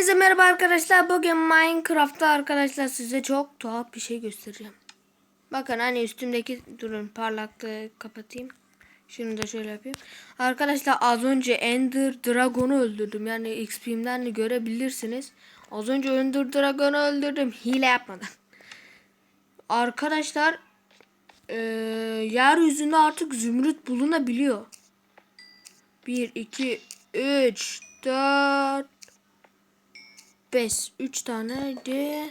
Hepinize merhaba arkadaşlar. Bugün Minecraft'ta arkadaşlar size çok tuhaf bir şey göstereceğim. Bakın hani üstümdeki durun parlaklığı kapatayım. Şunu da şöyle yapayım. Arkadaşlar az önce Ender Dragon'u öldürdüm. Yani XP'mden de görebilirsiniz. Az önce Ender Dragon'u öldürdüm. Hile yapmadan. Arkadaşlar eee yeryüzünde artık zümrüt bulunabiliyor. 1, 2, 3, 4, 5. 3 taneydi.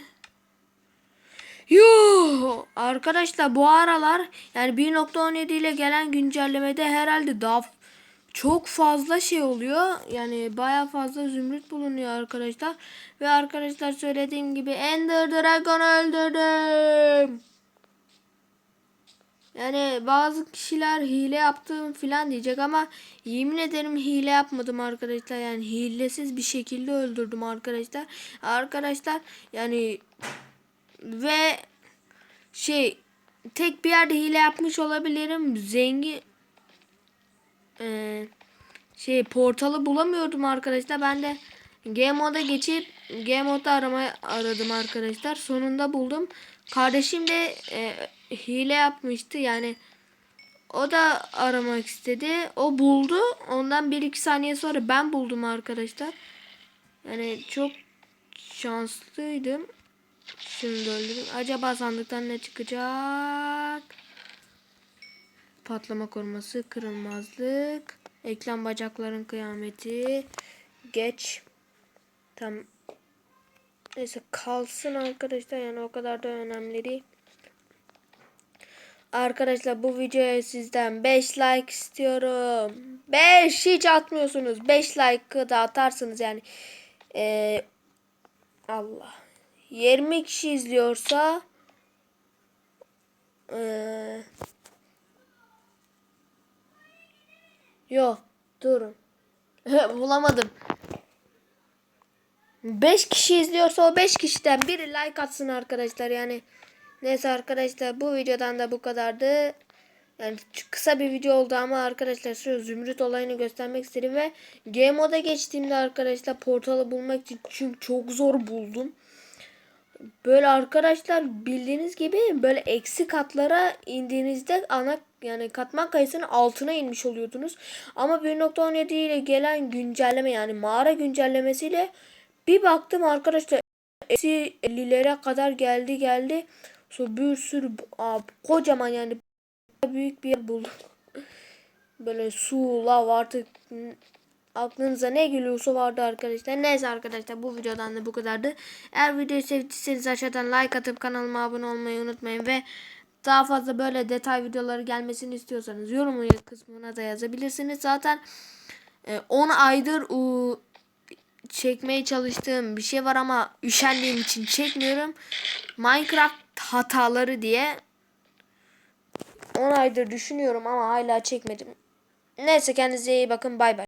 Yuh! Arkadaşlar bu aralar yani 1.17 ile gelen güncellemede herhalde daha çok fazla şey oluyor. Yani baya fazla zümrüt bulunuyor arkadaşlar. Ve arkadaşlar söylediğim gibi Ender Dragon öldürdüm. Yani bazı kişiler hile yaptım filan diyecek ama yemin ederim hile yapmadım arkadaşlar. Yani hilesiz bir şekilde öldürdüm arkadaşlar. Arkadaşlar yani ve şey tek bir yerde hile yapmış olabilirim. Zengin Ee, şey portalı bulamıyordum arkadaşlar. Ben de Mode'a geçip Game Mode'da aramaya aradım arkadaşlar. Sonunda buldum. Kardeşim de e, hile yapmıştı. Yani o da aramak istedi. O buldu. Ondan 1-2 saniye sonra ben buldum arkadaşlar. Yani çok şanslıydım. Şunu da öldüreyim. Acaba sandıktan ne çıkacak? Patlama koruması, kırılmazlık, eklem bacakların kıyameti, geç. Tam neyse kalsın arkadaşlar yani o kadar da önemli değil. Arkadaşlar bu videoya sizden 5 like istiyorum. 5 hiç atmıyorsunuz. 5 like da atarsınız yani. Ee, Allah. 20 kişi izliyorsa ee, Yo durun. Bulamadım. 5 kişi izliyorsa o 5 kişiden biri like atsın arkadaşlar yani. Neyse arkadaşlar bu videodan da bu kadardı. Yani kısa bir video oldu ama arkadaşlar şu zümrüt olayını göstermek istedim ve Game Mode'a geçtiğimde arkadaşlar portalı bulmak için çünkü çok zor buldum. Böyle arkadaşlar bildiğiniz gibi böyle eksi katlara indiğinizde ana yani katman kayısının altına inmiş oluyordunuz. Ama 1.17 ile gelen güncelleme yani mağara güncellemesiyle bir baktım arkadaşlar eksi 50'lere kadar geldi geldi. Sonra bir sürü aa, kocaman yani büyük bir yer buldum. Böyle su, lav artık aklınıza ne geliyorsa vardı arkadaşlar. Neyse arkadaşlar bu videodan da bu kadardı. Eğer videoyu sevdiyseniz aşağıdan like atıp kanalıma abone olmayı unutmayın ve daha fazla böyle detay videoları gelmesini istiyorsanız yorum kısmına da yazabilirsiniz. Zaten e, 10 aydır u, çekmeye çalıştığım bir şey var ama üşendiğim için çekmiyorum. Minecraft hataları diye 10 aydır düşünüyorum ama hala çekmedim. Neyse kendinize iyi bakın bay bay.